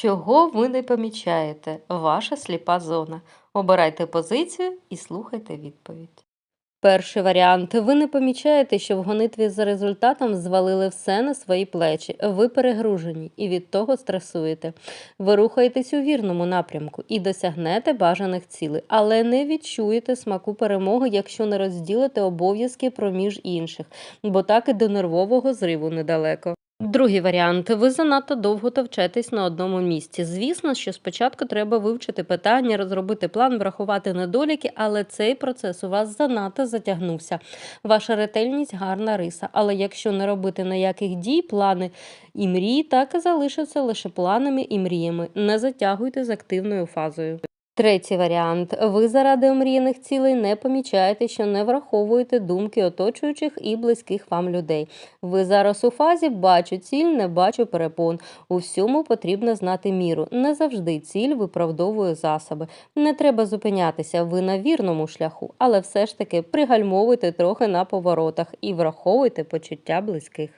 Чого ви не помічаєте? Ваша сліпа зона. Обирайте позицію і слухайте відповідь. Перший варіант. Ви не помічаєте, що в гонитві за результатом звалили все на свої плечі. Ви перегружені і від того стресуєте. Ви рухаєтесь у вірному напрямку і досягнете бажаних цілей, але не відчуєте смаку перемоги, якщо не розділите обов'язки проміж інших, бо так і до нервового зриву недалеко. Другий варіант. Ви занадто довго товчетесь на одному місці. Звісно, що спочатку треба вивчити питання, розробити план, врахувати недоліки, але цей процес у вас занадто затягнувся. Ваша ретельність гарна риса. Але якщо не робити ніяких дій, плани і мрії, так і залишаться лише планами і мріями. Не затягуйте з активною фазою. Третій варіант. Ви заради омріяних цілей не помічаєте, що не враховуєте думки оточуючих і близьких вам людей. Ви зараз у фазі бачу ціль, не бачу перепон. У всьому потрібно знати міру. Не завжди ціль виправдовує засоби. Не треба зупинятися, ви на вірному шляху, але все ж таки пригальмовуйте трохи на поворотах і враховуйте почуття близьких.